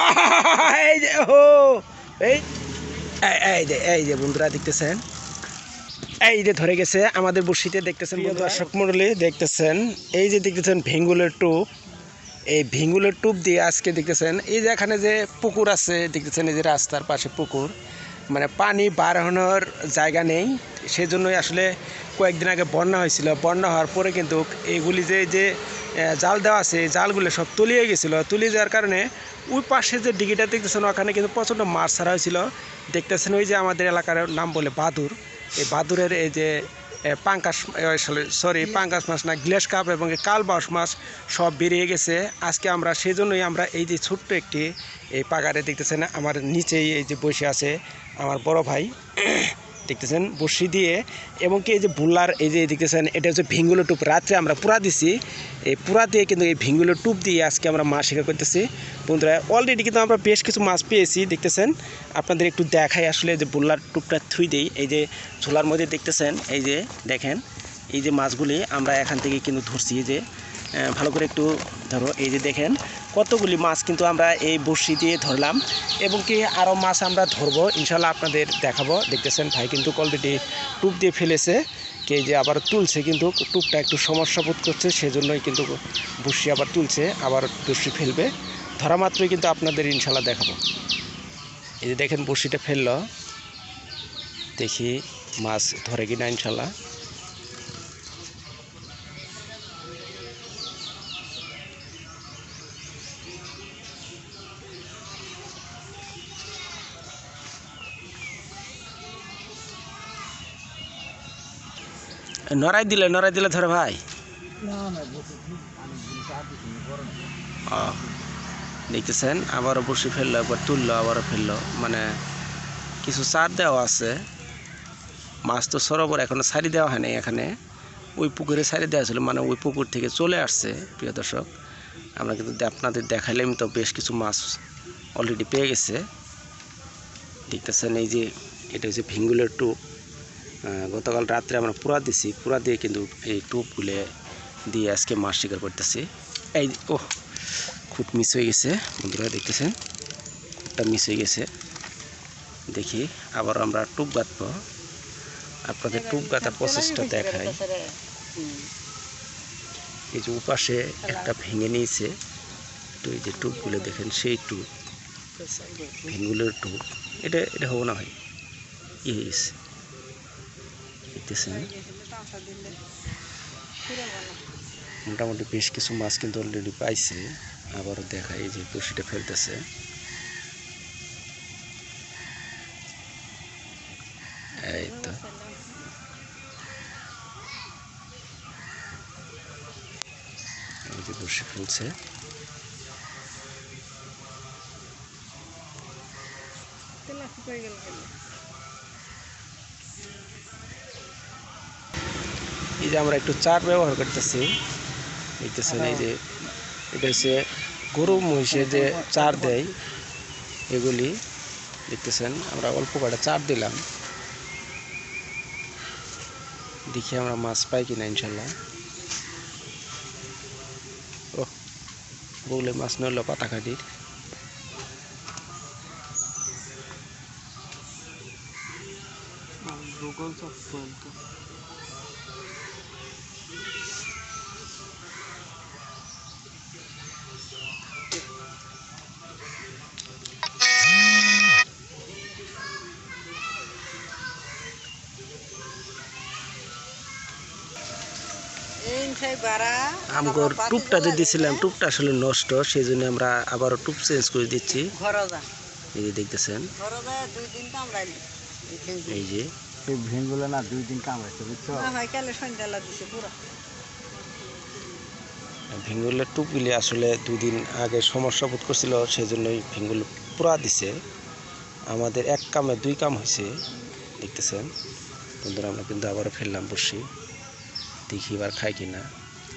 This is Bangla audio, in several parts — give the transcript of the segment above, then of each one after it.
এই যে ও এই যে এই যে বন্ধুরা দেখতেছেন? এই যে ধরে গেছে আমাদের বসিতে দেখতেছেন দর্শক। মন্ডলী দেখতেছেন। এই যে দেখতেছেন ভেঙ্গুলের টুপ। এই ভেঙ্গুলের টুপ দিয়ে আজকে দেখতেছেন এই যে এখানে যে পুকুর আছে দেখতেছেন এই যে রাস্তার পাশে পুকুর। মানে পানি বার হওয়ার জায়গা নেই। সেজন্যই আসলে কয়েকদিন আগে বন্যা হয়েছিল। বন্যা হওয়ার পরে কিন্তু এইগুলি যে যে জাল দেওয়া আছে জালগুলো সব তলিয়ে গেছিল। তলিয়ে যাওয়ার কারণে ওই পাশে যে ডিগিটা দেখতেছেন, ওখানে কিন্তু প্রচণ্ড মাছ ছাড়া হয়েছিল। দেখতেছেন ওই যে আমাদের এলাকার নাম বলে বাদুর। এই বাদুরের এই যে এ, পাঙ্কাশ সরি পাঙ্কাশ মাছ না গ্লেস কাপ এবং কালবাস মাছ সব বেরিয়ে গেছে। আজকে আমরা সেই জন্যই আমরা এই যে ছোট্ট একটি এই পাগারে দেখতেছেন আমার নিচেই এই যে বসে আছে আমার বড় ভাই। দেখতেছেন বসি দিয়ে, এবং কি এই যে বুল্লার এই যে দেখতেছেন, এটা হচ্ছে ভিঙ্গুলো টুপ। রাত্রে আমরা পুরা দিছি, এই পুরা দিয়ে কিন্তু এই ভিঙ্গুলো টুপ দিয়ে আজকে আমরা মাছ শিকার করতেছি। বন্ধুরা অলরেডি কিন্তু আমরা বেশ কিছু মাছ পেয়েছি, দেখতেছেন? আপনাদের একটু দেখাই আসলে যে বুল্লার টুপটা থুই দিই। এই যে ঝোলার মধ্যে দেখতেছেন, এই যে দেখেন, এই যে মাছগুলি আমরা এখান থেকে কিন্তু ধরছি যে ভালো করে একটু ধরো, এই যে দেখেন কতগুলি মাছ কিন্তু আমরা এই বড়শি দিয়ে ধরলাম এবং কি আরও মাছ আমরা ধরবো। ইনশাল্লাহ আপনাদের দেখাবো। দেখতেছেন ভাই কিন্তু অলরেডি টুপ দিয়ে ফেলেছে, কে যে আবার তুলছে কিন্তু টুপটা একটু সমস্যা বোধ করছে, সেজন্যই কিন্তু বড়শি আবার তুলছে, আবার বড়শি ফেলবে। ধরা মাত্রই কিন্তু আপনাদের ইনশাল্লাহ দেখাবো। এই যে দেখেন বড়শিটা ফেলল, দেখি মাছ ধরে কিনা ইনশাল্লাহ। নড়াই দিলে নড়াই দিলে ধরে ভাই। ও দেখতেছেন আবারও বসে ফেলল একবার তুললো আবারও ফেলল। মানে কিছু চার দেওয়া আছে। মাছ তো সরোবর এখনও সারি দেওয়া হয়নি এখানে। ওই পুকুরে সারি দেওয়া ছিল মানে ওই পুকুর থেকে চলে আসছে প্রিয় দর্শক। আমরা কিন্তু আপনাদের দেখাইলাম তো বেশ কিছু মাছ অলরেডি পেয়ে গেছে। দেখতেছেন এই যে এটা হচ্ছে ভিঙ্গুলের টুপ। আহ, গতকাল রাত্রে আমরা পুরা দিছি, পুরা দিয়ে কিন্তু এই টুপগুলো দিয়ে আজকে মাছ শিকার করতেছি। এই ও খুব মিস হয়ে গেছে, বন্ধুরা দেখতেছেন, খুবটা মিস হয়ে গেছে। দেখি, আবার আমরা টুপ গাঁথবো। আপনাদের টুপ গাঁথার প্রসেসটা দেখাই। এই যে উপাশে একটা ভেঙে নিয়েছে, তো এই যে টুপগুলো দেখেন, সেই টুপ ভেঙ্গুলের টুপ। এটা এটা হব না ভাই ইয়ে দেখতেছেন মোটামুটি বেশ কিছু মাছ কিন্তু অলরেডি পাইছে। আবারও দেখা এই যে বসিটা ফেলতেছে। এই তো। এই যে বসে ফেলছে। এই যে আমরা একটু চার ব্যবহার করতেছি, দেখতেছেন এই যে এটা হচ্ছে গরু মহিষে যে চার দেয় এগুলি, দেখতেছেন, আমরা অল্প কটা চার দিলাম। দেখি আমরা মাছ পাই কিনা, ইনশাল্লাহ। ও বগলে মাছ নইল পাতাকাটির আমগর টুপটা যে দিয়েছিলাম টুপটা আসলে নষ্ট সেই জন্য আমরা আবারও টুপ চেঞ্জ করে দিচ্ছি। এই যে দেখতেছেন। এই যে। ভেঙ্গুলো না দুই দিন কামড়াইছে বুঝছ? ভিঙ্গুলের টুপগুলি আসলে দুই দিন আগে সমস্যা বোধ করছিল সেই জন্যই ভিঙ্গুল পুরা দিছে। আমাদের এক কামে দুই কাম হয়েছে দেখতেছেন। বন্ধুরা আমরা কিন্তু আবারও ফেললাম বসি। দেখি এবার খাই কিনা।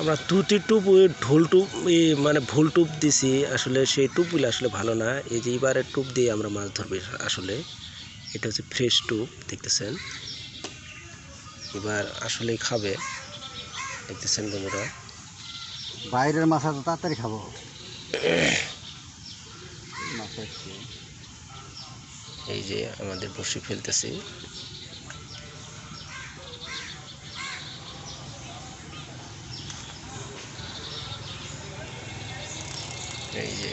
আমরা তুতি টুপ ওই ঢোল টুপ মানে ভুল টুপ দিছি। আসলে সেই টুপগুলো আসলে ভালো না। এই যে এবারের টুপ দিয়ে আমরা মাছ ধরবে আসলে। এটা হচ্ছে ফ্রেশ টুপ দেখতেছেন? এবার আসলেই খাবে। দেখতেছেন বন্ধুরা? বাইরের মাছ তো তাড়াতাড়ি খাব। এই যে আমাদের বসে ফেলতেছি। এই যে।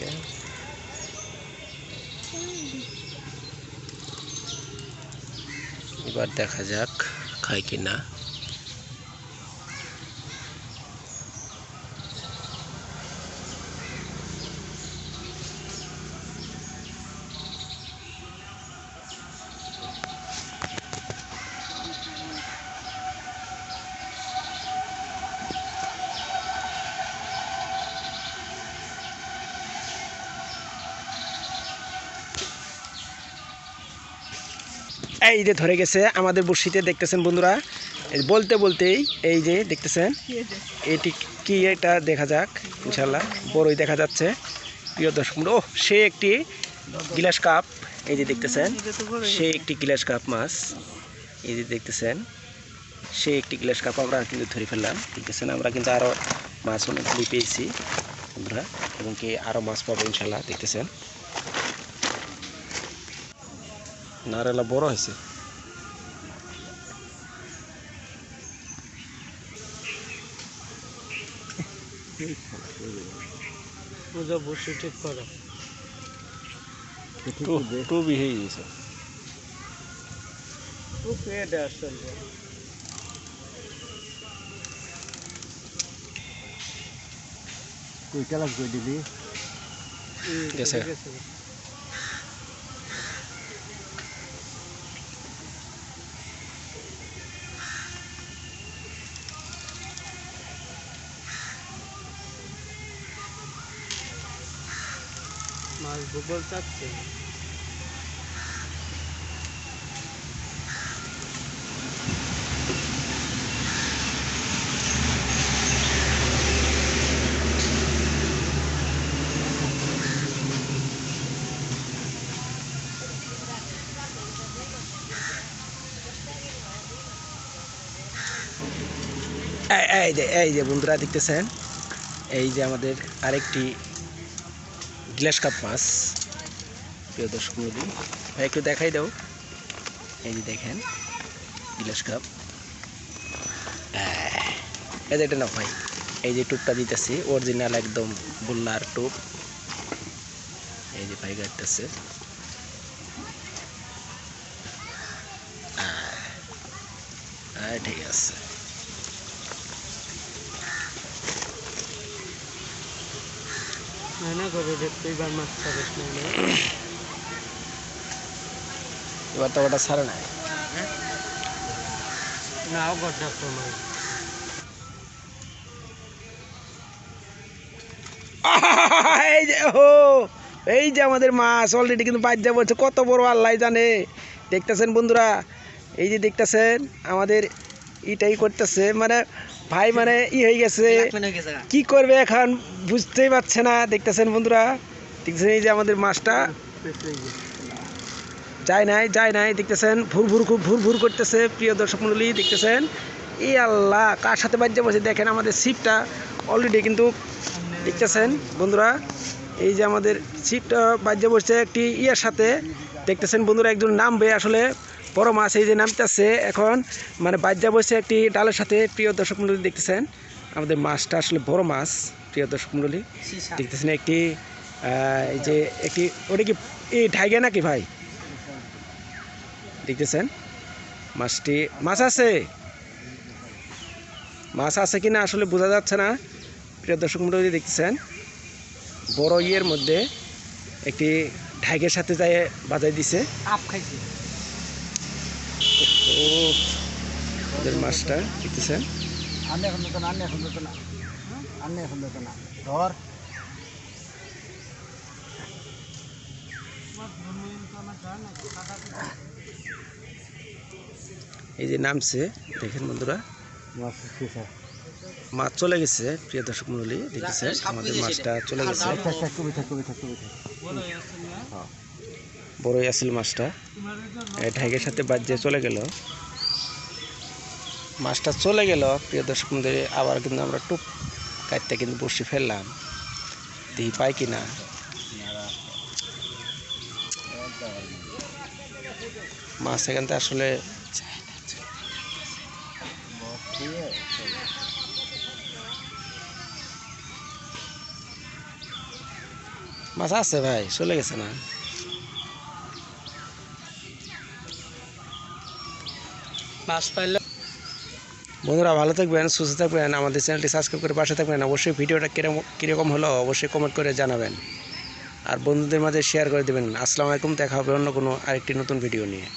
এবার দেখা যাক খায় কি না এই যে ধরে গেছে আমাদের বড়শিতে দেখতেছেন বন্ধুরা বলতে বলতেই এই যে দেখতেছেন, এটি কি এটা দেখা যাক ইনশাল্লাহ বড়ই দেখা যাচ্ছে। প্রিয় দর্শক ও সে একটি গিলাস কাপ, এই যে দেখতেছেন, সে একটি গিলাস কাপ মাছ, এই যে দেখতেছেন, সে একটি গিলাস কাপ আমরা কিন্তু ধরে ফেললাম, দেখতেছেন, আমরা কিন্তু আরও মাছ অনেকগুলি পেয়েছি বন্ধুরা, এবং কি আরও মাছ পাবো ইনশাল্লাহ দেখতেছেন। নারেলা বড় হয়েছে পূজা বসে ঠিক করো তো ঠিক করবে টুবি হয়ে গেছে খুব এটা আসলে তুই কেলাস করে দিবি গেছে। মাছ ভূগোল চাচ্ছে? এই যে এই যে বন্ধুরা দেখতেছেন এই যে আমাদের আরেকটি গ্লাস কাপ মাছ। প্রিয় দর্শক মন্ডলী, ভাই, একটু দেখাই দাও। এই যে দেখেন, গ্লাস কাপ। এই যে এটা না ভাই, এই যে টুপটা দিতেছি অরিজিনাল একদম বুল্লার টুপ। এই যে ভাই গাইতেছে ঠিক আছে না করে দেখতে এবার তো ওটা ছাড়ে নাই। নাও গড্ডা তোমার এই যে ও এই যে আমাদের মাছ অলরেডি কিন্তু বাজ্যা বলছে কত বড় আল্লাহ জানে। দেখতেছেন বন্ধুরা এই যে দেখতেছেন আমাদের ইটাই করতেছে মানে ভাই মানে ই হয়ে গেছে। কি করবে এখন বুঝতেই পারছে না দেখতেছেন বন্ধুরা। দেখতেছেন এই যে আমাদের মাছটা। যায় নাই যায় নাই দেখতেছেন। ভুর ভুর খুব ভুর ভুর করতেছে প্রিয় দর্শক মন্ডলী দেখতেছেন? এই আল্লাহ কার সাথে বাজ্যা বসে? দেখেন আমাদের ছিপটা অলরেডি কিন্তু দেখতেছেন বন্ধুরা। এই যে আমাদের ছিপটা বাজ্যা বসছে একটি ইয়ের সাথে। দেখতেছেন বন্ধুরা একজন নামবে আসলে। বড় মাছ এই যে নামতেছে এখন মানে বাজ্যা বসে একটি ডালের সাথে। প্রিয় দর্শক মন্ডলী দেখতেছেন আমাদের মাছটা আসলে বড় মাছ প্রিয় দর্শক মন্ডলী। দেখতেছেন একটি এই যে একটি ওটা কি এই ঢাইগে নাকি ভাই? দেখতেছেন মাছটি মাছ আছে? মাছ আছে কিনা আসলে বোঝা যাচ্ছে না। প্রিয় দর্শক মন্ডলী দেখতেছেন বড় ইয়ের মধ্যে একটি ঢাইগের সাথে যায় বাজাই দিছে। আপ খাইছি। ও ওদের মাছটা দেখতেছেন আনে এখন তো না আনে এখন তো না। আনে এখন তো না। ধর। এই যে নামছে দেখেন বন্ধুরা। মাছ মাছ চলে গেছে প্রিয় দর্শক মন্ডলী দেখতেছে আমাদের মাছটা চলে গেছে। বড়ই আসিল মাছটা। ঢাকের সাথে বাজ্যে চলে গেল। মাছটা চলে গেল। প্রিয় দর্শক মন্ডলী, আবার কিন্তু আমরা টুপ কাটতে কিন্তু বসি ফেললাম। দেখি পাই কিনা মাছ এখান থেকে আসলে মাছ আছে ভাই, চলে গেছে না? মাছ পাইলে বন্ধুরা ভালো থাকবেন, সুস্থ থাকবেন, আমাদের চ্যানেলটি সাবস্ক্রাইব করে পাশে থাকবেন, অবশ্যই ভিডিওটা কীরকম কীরকম হলো অবশ্যই কমেন্ট করে জানাবেন। আর বন্ধুদের মাঝে শেয়ার করে দেবেন। আসসালামু আলাইকুম, দেখা হবে অন্য কোনো আরেকটি নতুন ভিডিও নিয়ে।